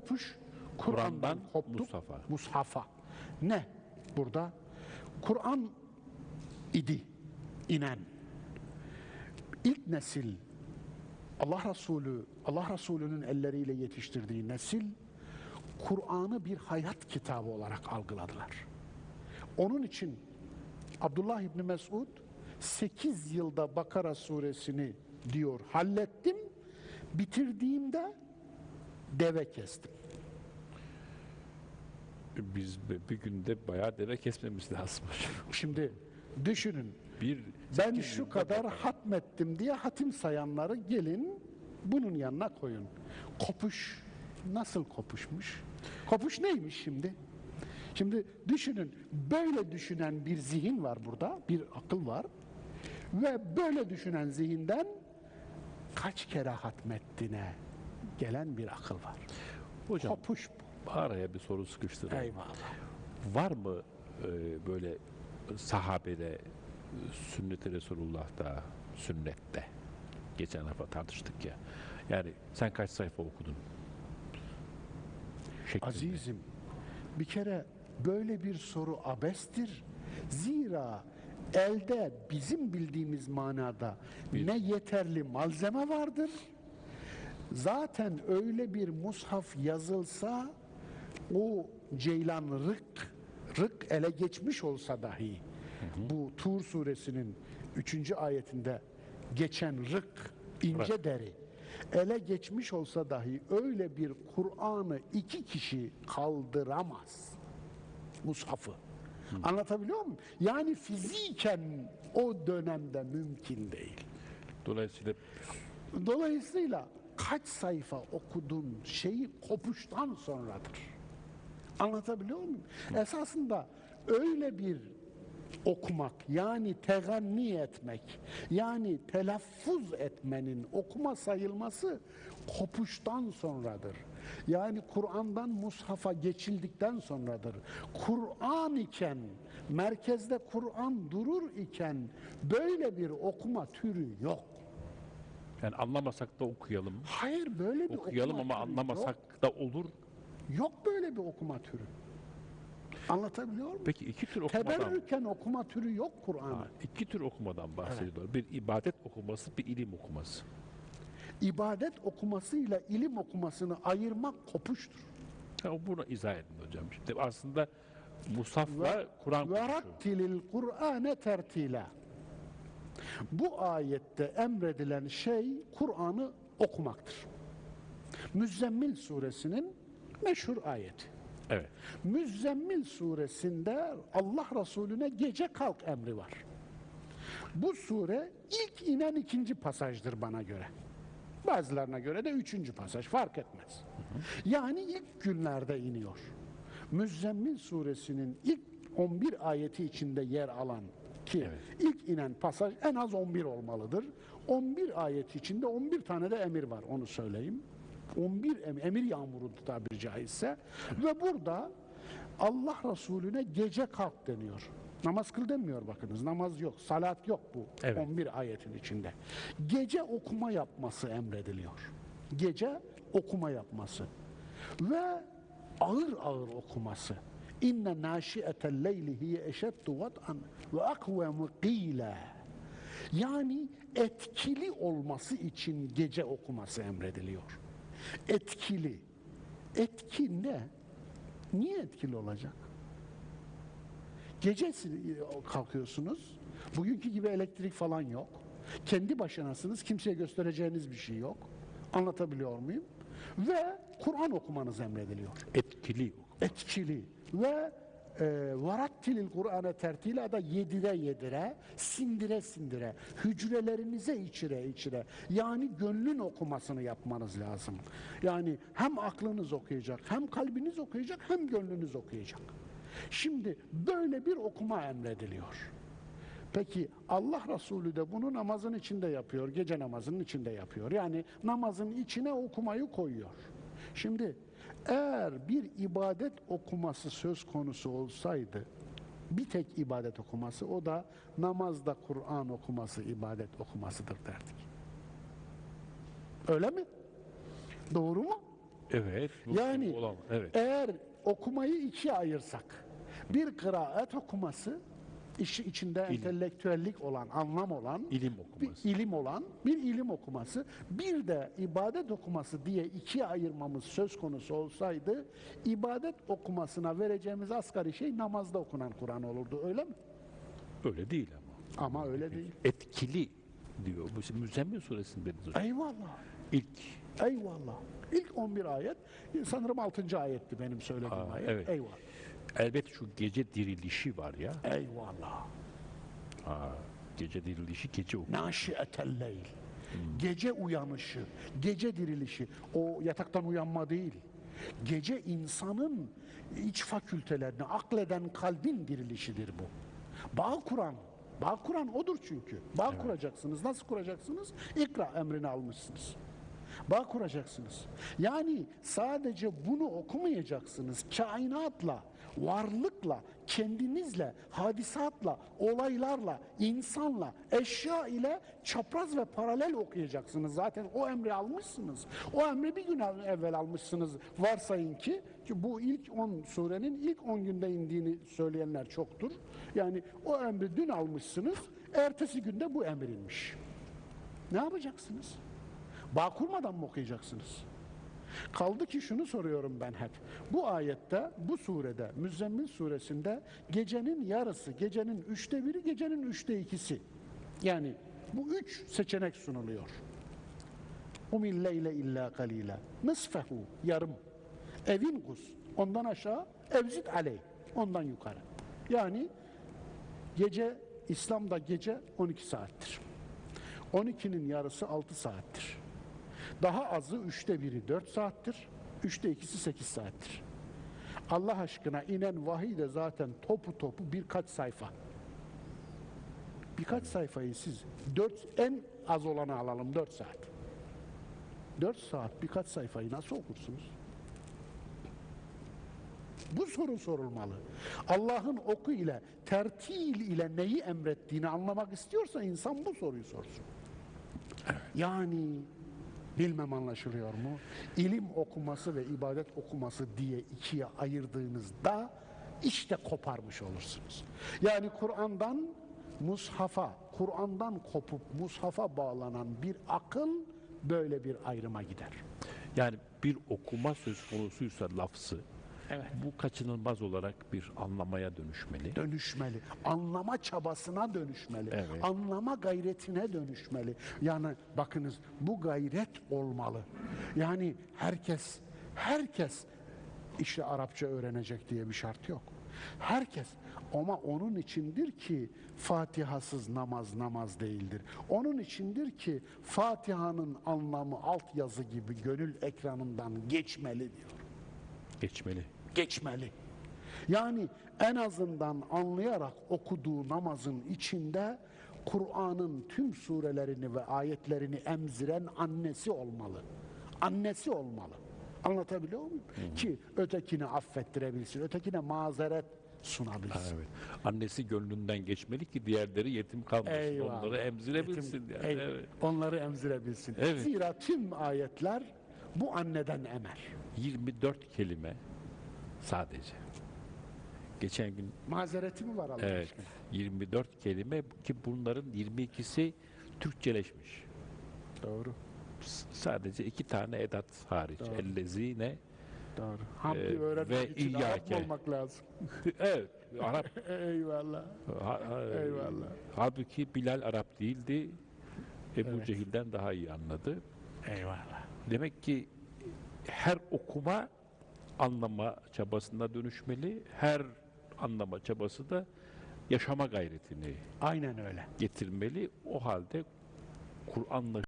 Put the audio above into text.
kopuş Kur'an'dan koptuk. Musaf'a. Mushafa. Ne burada? Kur'an idi inen. İlk nesil Allah Resulü Allah Resulü'nün elleriyle yetiştirdiği nesil Kur'an'ı bir hayat kitabı olarak algıladılar. Onun için Abdullah İbni Mesud 8 yılda Bakara suresini diyor hallettim. Bitirdiğimde deve kestim. Biz bir- günde bayağı deve kesmemiz lazım. Şimdi düşünün Bir ben şu kadar Bakara. hatmettim diye hatim sayanları gelin bunun yanına koyun. Kopuş nasıl kopuşmuş? Kopuş neymiş şimdi? Şimdi düşünün böyle düşünen bir zihin var burada, bir akıl var. Ve böyle düşünen zihinden kaç kere hatmettine gelen bir akıl var. Hocam Kopuş bu. araya bir soru sıkıştırayım. Eyvallah. Var mı e, böyle sahabede, sünnet-i Resulullah'ta, sünnette? Geçen hafta tartıştık ya. Yani sen kaç sayfa okudun? Şeklinde. Azizim, bir kere böyle bir soru abestir. Zira elde bizim bildiğimiz manada ne yeterli malzeme vardır. Zaten öyle bir mushaf yazılsa o ceylan rık, rık ele geçmiş olsa dahi bu Tur suresinin 3. ayetinde geçen rık, ince deri ele geçmiş olsa dahi öyle bir Kur'an'ı iki kişi kaldıramaz. Mushafı. Anlatabiliyor muyum? Yani fiziken o dönemde mümkün değil. Dolayısıyla Dolayısıyla kaç sayfa okudun şeyi kopuştan sonradır. Anlatabiliyor muyum? Esasında öyle bir okumak yani teganni etmek yani telaffuz etmenin okuma sayılması kopuştan sonradır. Yani Kur'an'dan mushafa geçildikten sonradır. Kur'an iken merkezde Kur'an durur iken böyle bir okuma türü yok. Yani anlamasak da okuyalım. Hayır böyle bir Okuyalım okuma ama türü anlamasak Yok. da olur. Yok böyle bir okuma türü. Anlatabiliyor muyum? Peki iki tür okumadan, Teberrüken okuma türü yok Kur'an'ın. İki tür okumadan bahsediyorlar. Bir ibadet okuması, bir ilim okuması. İbadet okumasıyla ilim okumasını ayırmak kopuştur. Ha, bunu izah edin hocam. Şimdi aslında Musaf'la Kur'an konuşuyor. rattilil Kur'ane tertila. Bu ayette emredilen şey Kur'an'ı okumaktır. Müzzemmil suresinin meşhur ayeti. Evet. Müzzemmil suresinde Allah Resulüne gece kalk emri var. Bu sure ilk inen ikinci pasajdır bana göre. Bazılarına göre de üçüncü pasaj fark etmez. Yani ilk günlerde iniyor. Müzzemmil suresinin ilk 11 ayeti içinde yer alan ki ilk inen pasaj en az 11 olmalıdır. 11 ayet içinde 11 tane de emir var onu söyleyeyim. 11 em- emir yağmuru tabiri caizse ve burada Allah Resulüne gece kalk deniyor. Namaz kıl demiyor bakınız. Namaz yok, salat yok bu Evet. 11 ayetin içinde. Gece okuma yapması emrediliyor. Gece okuma yapması ve ağır ağır okuması. İnne naşiyetel leyli hiye eşeddu vat'an ve akvemu qila. Yani etkili olması için gece okuması emrediliyor. Etkili. Etki ne? Niye etkili olacak? Gece kalkıyorsunuz. Bugünkü gibi elektrik falan yok. Kendi başınasınız. Kimseye göstereceğiniz bir şey yok. Anlatabiliyor muyum? Ve Kur'an okumanız emrediliyor. Etkili. Etkili. Ve e, varattilil Kur'an'a tertila da yedire yedire, sindire sindire, hücrelerinize içire içire. Yani gönlün okumasını yapmanız lazım. Yani hem aklınız okuyacak, hem kalbiniz okuyacak, hem gönlünüz okuyacak. Şimdi böyle bir okuma emrediliyor. Peki Allah Resulü de bunu namazın içinde yapıyor, gece namazının içinde yapıyor. Yani namazın içine okumayı koyuyor. Şimdi eğer bir ibadet okuması söz konusu olsaydı, bir tek ibadet okuması, o da namazda Kur'an okuması ibadet okumasıdır derdik. Öyle mi? Doğru mu? Evet. Yani evet. eğer okumayı ikiye ayırsak, bir kıraat okuması, işi içinde entelektüellik olan, anlam olan, İlim bir okuması. ilim olan, bir ilim okuması, bir de ibadet okuması diye ikiye ayırmamız söz konusu olsaydı, ibadet okumasına vereceğimiz asgari şey namazda okunan Kur'an olurdu, öyle mi? Öyle değil ama. Ama öyle değil. Etkili diyor. Bu şimdi Müzzemmil suresinde de Eyvallah. ilk Eyvallah. İlk 11 ayet, sanırım 6. ayetti benim söylediğim Aa, ayet. evet. Eyvallah. Elbet şu gece dirilişi var ya. Eyvallah. Ha, gece dirilişi gece oku. Naşiyetel leyl. Gece uyanışı, gece dirilişi. O yataktan uyanma değil. Gece insanın iç fakültelerini akleden kalbin dirilişidir bu. Bağ kuran, bağ kuran odur çünkü. Bağ kuracaksınız. Nasıl kuracaksınız? İkra emrini almışsınız. Bağ kuracaksınız. Yani sadece bunu okumayacaksınız. Kainatla, varlıkla, kendinizle, hadisatla, olaylarla, insanla, eşya ile çapraz ve paralel okuyacaksınız. Zaten o emri almışsınız. O emri bir gün evvel almışsınız. Varsayın ki, ki bu ilk 10 surenin ilk 10 günde indiğini söyleyenler çoktur. Yani o emri dün almışsınız, ertesi günde bu emir inmiş. Ne yapacaksınız? Bağ kurmadan mı okuyacaksınız? Kaldı ki şunu soruyorum ben hep. Bu ayette, bu surede, Müzzemmil suresinde gecenin yarısı, gecenin üçte biri, gecenin üçte ikisi. Yani bu üç seçenek sunuluyor. Umil leyle illa kalila. Nısfehu, yarım. Evin kus, ondan aşağı, evzit aley, ondan yukarı. Yani gece, İslam'da gece 12 saattir. 12'nin yarısı 6 saattir. Daha azı üçte biri 4 saattir. Üçte ikisi 8 saattir. Allah aşkına inen vahiy de zaten topu topu birkaç sayfa. Birkaç sayfayı siz dört, en az olanı alalım 4 saat. 4 saat birkaç sayfayı nasıl okursunuz? Bu soru sorulmalı. Allah'ın oku ile, tertil ile neyi emrettiğini anlamak istiyorsa insan bu soruyu sorsun. Yani bilmem anlaşılıyor mu? İlim okuması ve ibadet okuması diye ikiye ayırdığınızda işte koparmış olursunuz. Yani Kur'an'dan mushafa, Kur'an'dan kopup mushafa bağlanan bir akıl böyle bir ayrıma gider. Yani bir okuma söz konusuysa lafzı Evet. bu kaçınılmaz olarak bir anlamaya dönüşmeli. dönüşmeli. Anlama çabasına dönüşmeli. Evet. Anlama gayretine dönüşmeli. Yani bakınız bu gayret olmalı. Yani herkes herkes işte Arapça öğrenecek diye bir şart yok. Herkes ama onun içindir ki Fatihasız namaz namaz değildir. Onun içindir ki Fatiha'nın anlamı altyazı gibi gönül ekranından geçmeli diyor Geçmeli. Geçmeli. Yani en azından anlayarak okuduğu namazın içinde Kur'an'ın tüm surelerini ve ayetlerini emziren annesi olmalı. Annesi olmalı. Anlatabiliyor muyum? Ki ötekini affettirebilsin, ötekine mazeret sunabilsin. Evet. Annesi gönlünden geçmeli ki diğerleri yetim kalmasın. Eyvallah. Onları emzirebilsin. Yetim- yani. Ey- Evet. Onları emzirebilsin. Evet. Zira tüm ayetler bu anneden emer. 24 kelime sadece. Geçen gün Mazereti mi var Allah evet aşkına? 24 kelime ki bunların 22'si Türkçeleşmiş. Doğru. S- Sadece iki tane edat hariç. Doğru. Ellezine. Doğru. Hamdi Ee, öğrenmek ve için Arap İyyake. olmak lazım. evet. Arap. Eyvallah. Ha- ha- Eyvallah. Halbuki Bilal Arap değildi. Ebu Evet. Cehil'den daha iyi anladı. Eyvallah. Demek ki her okuma anlama çabasına dönüşmeli. Her anlama çabası da yaşama gayretini Aynen öyle. getirmeli. O halde Kur'an'la